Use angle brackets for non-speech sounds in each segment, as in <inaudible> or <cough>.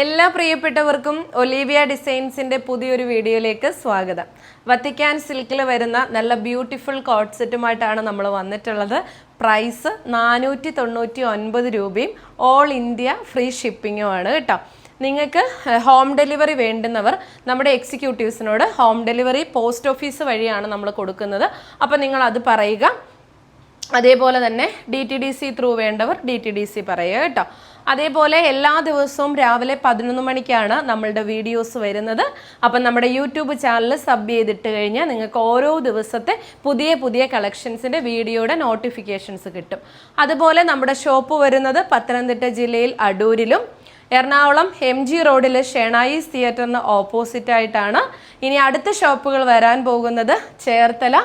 എല്ലാ പ്രിയപ്പെട്ടവർക്കും ഒലീവിയ ഡിസൈൻസിന്റെ പുതിയൊരു വീഡിയോയിലേക്ക് സ്വാഗതം. വത്തിക്കാൻ സിൽക്കിൽ വരുന്ന നല്ല ബ്യൂട്ടിഫുൾ കോട്ട് നമ്മൾ വന്നിട്ടുള്ളത്. പ്രൈസ് നാനൂറ്റി തൊണ്ണൂറ്റി ഒൻപത് രൂപയും ഓൾ ഇന്ത്യ ഫ്രീ ഷിപ്പിങ്ങുമാണ് കേട്ടോ. നിങ്ങൾക്ക് ഹോം ഡെലിവറി വേണ്ടുന്നവർ നമ്മുടെ എക്സിക്യൂട്ടീവ്സിനോട് ഹോം ഡെലിവറി പോസ്റ്റ് ഓഫീസ് വഴിയാണ് നമ്മൾ കൊടുക്കുന്നത്. അപ്പോൾ നിങ്ങൾ അത് പറയുക. അതേപോലെ തന്നെ D T D C through വേണ്ടവർ ഡി ടി ഡി സി പറയുക കേട്ടോ. അതേപോലെ എല്ലാ ദിവസവും രാവിലെ പതിനൊന്ന് മണിക്കാണ് നമ്മളുടെ വീഡിയോസ് വരുന്നത്. അപ്പം നമ്മുടെ യൂട്യൂബ് ചാനൽ സബ് ചെയ്തിട്ട് കഴിഞ്ഞാൽ നിങ്ങൾക്ക് ഓരോ ദിവസത്തെ പുതിയ പുതിയ കളക്ഷൻസിന്റെ വീഡിയോയുടെ നോട്ടിഫിക്കേഷൻസ് കിട്ടും. അതുപോലെ നമ്മുടെ ഷോപ്പ് വരുന്നത് പത്തനംതിട്ട ജില്ലയിൽ അടൂരിലും എറണാകുളം എം ജി റോഡിൽ ഷെണായിസ് തിയേറ്ററിന് ഓപ്പോസിറ്റായിട്ടാണ് ഇനി അടുത്ത ഷോപ്പുകൾ വരാൻ പോകുന്നത് ചേർത്തല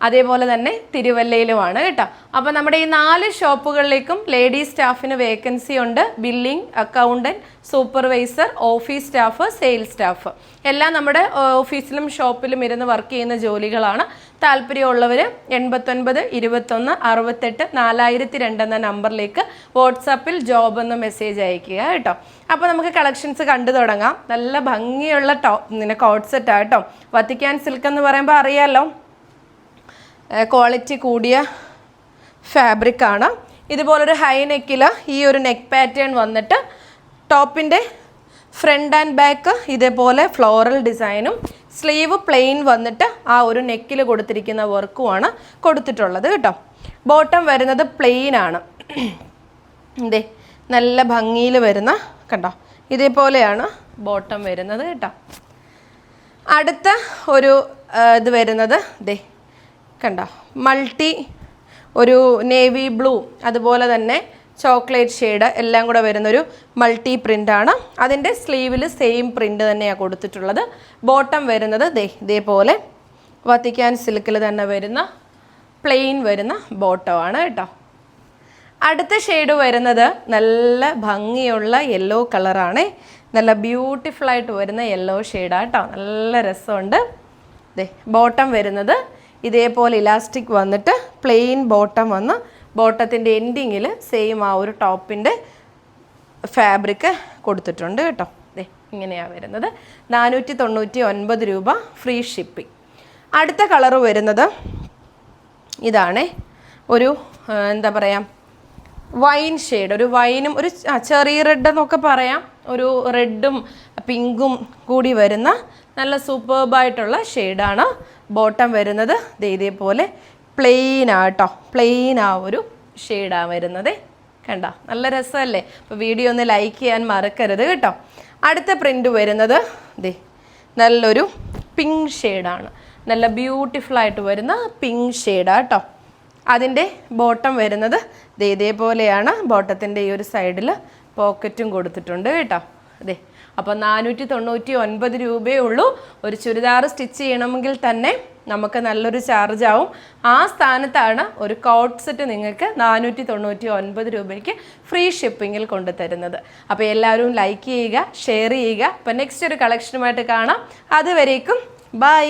അതേപോലെ തന്നെ തിരുവല്ലയിലുമാണ് കേട്ടോ. അപ്പോൾ നമ്മുടെ ഈ നാല് ഷോപ്പുകളിലേക്കും ലേഡീസ് സ്റ്റാഫിന് വേക്കൻസി ഉണ്ട്. Billing accountant supervisor office staff sales staff എല്ലാം നമ്മുടെ ഓഫീസിലും ഷോപ്പിലും ഇരുന്ന് വർക്ക് ചെയ്യുന്ന ജോലികളാണ്. താല്പര്യമുള്ളവർ എൺപത്തൊൻപത് ഇരുപത്തൊന്ന് അറുപത്തെട്ട് നാലായിരത്തി രണ്ട് എന്ന നമ്പറിലേക്ക് വാട്സാപ്പിൽ ജോബ് എന്ന് മെസ്സേജ് അയക്കുക കേട്ടോ. അപ്പോൾ നമുക്ക് കളക്ഷൻസ് കണ്ടു തുടങ്ങാം. നല്ല ഭംഗിയുള്ള ടോപ്പ് പിന്നെ കോട്ട് സെറ്റാണ് കേട്ടോ. വത്തിക്കാൻ സിൽക്ക് എന്ന് പറയുമ്പോൾ അറിയാമല്ലോ ക്വാളിറ്റി കൂടിയ ഫാബ്രിക്കാണ് ഇതുപോലൊരു ഹൈ നെക്കിൽ ഈ ഒരു നെക്ക് പാറ്റേൺ വന്നിട്ട് ടോപ്പിന്റെ ഫ്രണ്ട് ആൻഡ് ബാക്ക് ഇതേപോലെ ഫ്ലോറൽ ഡിസൈനും സ്ലീവ് പ്ലെയിൻ വന്നിട്ട് ആ ഒരു നെക്കിൽ കൊടുത്തിരിക്കുന്ന വർക്കുമാണ് കൊടുത്തിട്ടുള്ളത് കേട്ടോ. ബോട്ടം വരുന്നത് പ്ലെയിൻ ആണ്. <clears throat> ഇതേ നല്ല ഭംഗിയിൽ വരുന്ന കണ്ടോ? ഇതേപോലെയാണ് ബോട്ടം വരുന്നത് കേട്ടോ. അടുത്ത ഒരു ഇത് വരുന്നത് ദേ കണ്ടോ. മൾട്ടി ഒരു നേവി ബ്ലൂ അതുപോലെ തന്നെ ചോക്ലേറ്റ് ഷെയ്ഡ് എല്ലാം കൂടെ വരുന്നൊരു മൾട്ടി പ്രിന്റാണ് അതിന്റെ സ്ലീവിൽ സെയിം പ്രിന്റ് തന്നെയാണ് കൊടുത്തിട്ടുള്ളത്. ബോട്ടം വരുന്നത് ദേ ഇതേപോലെ വത്തിക്കാൻ സിൽക്കിൽ തന്നെ വരുന്ന പ്ലെയിൻ വരുന്ന ബോട്ടമാണ് കേട്ടോ. അടുത്ത ഷെയ്ഡ് വരുന്നത് നല്ല ഭംഗിയുള്ള യെല്ലോ കളറാണ്. നല്ല ബ്യൂട്ടിഫുള്ളായിട്ട് വരുന്ന യെല്ലോ ഷെയ്ഡാണ് കേട്ടോ. നല്ല രസമുണ്ട്. ദേ ബോട്ടം വരുന്നത് ഇതേപോലെ ഇലാസ്റ്റിക് വന്നിട്ട് പ്ലെയിൻ ബോട്ടം വന്ന് ബോട്ടത്തിന്റെ എൻഡിങ്ങിൽ സെയിം ആ ഒരു ടോപ്പിന്റെ ഫാബ്രിക് കൊടുത്തിട്ടുണ്ട് കേട്ടോ. ദേ ഇങ്ങനെയാണ് വരുന്നത്. നാനൂറ്റി തൊണ്ണൂറ്റി ഒൻപത് രൂപ ഫ്രീ ഷിപ്പിംഗ് അടുത്ത കളറ് വരുന്നത് ഇതാണേ. ഒരു എന്താ പറയുക വൈൻ ഷെയ്ഡ് ഒരു വൈനും ഒരു ചെറിയ റെഡ് എന്നൊക്കെ പറയാം. ഒരു റെഡും പിങ്കും കൂടി വരുന്ന നല്ല സൂപ്പർബായിട്ടുള്ള ഷെയ്ഡാണ് ബോട്ടം വരുന്നത്. ഇതേപോലെ പ്ലെയിൻ ആട്ടോ പ്ലെയിൻ ആ ഒരു ഷെയ്ഡാണ് വരുന്നത്. കണ്ട? നല്ല രസമല്ലേ? അപ്പോൾ വീഡിയോ ഒന്ന് ലൈക്ക് ചെയ്യാൻ മറക്കരുത് കേട്ടോ. അടുത്ത പ്രിന്റ് വരുന്നത് ദേ നല്ലൊരു പിങ്ക് ഷെയ്ഡാണ് നല്ല ബ്യൂട്ടിഫുൾ ആയിട്ട് വരുന്ന പിങ്ക് ഷെയ്ഡാണ് കേട്ടോ അതിന്റെ ബോട്ടം വരുന്നത് ഇതേപോലെയാണ്. ബോട്ടത്തിന്റെ ഈ ഒരു സൈഡിൽ പോക്കറ്റും കൊടുത്തിട്ടുണ്ട് കേട്ടോ. അതെ അപ്പോൾ നാനൂറ്റി തൊണ്ണൂറ്റി ഒൻപത് രൂപയേ ഉള്ളൂ. ഒരു ചുരിദാർ സ്റ്റിച്ച് ചെയ്യണമെങ്കിൽ തന്നെ നമുക്ക് നല്ലൊരു ചാർജ് ആവും. ആ സ്ഥാനത്താണ് ഒരു കോട്ട് സെറ്റ് നിങ്ങൾക്ക് നാനൂറ്റി തൊണ്ണൂറ്റി ഒൻപത് രൂപയ്ക്ക് ഫ്രീ ഷിപ്പിങ്ങിൽ കൊണ്ടുതരുന്നത്. അപ്പോൾ എല്ലാവരും ലൈക്ക് ചെയ്യുക ഷെയർ ചെയ്യുക. അപ്പോൾ നെക്സ്റ്റ് ഒരു കളക്ഷനുമായിട്ട് കാണാം. അതുവരേക്കും ബൈ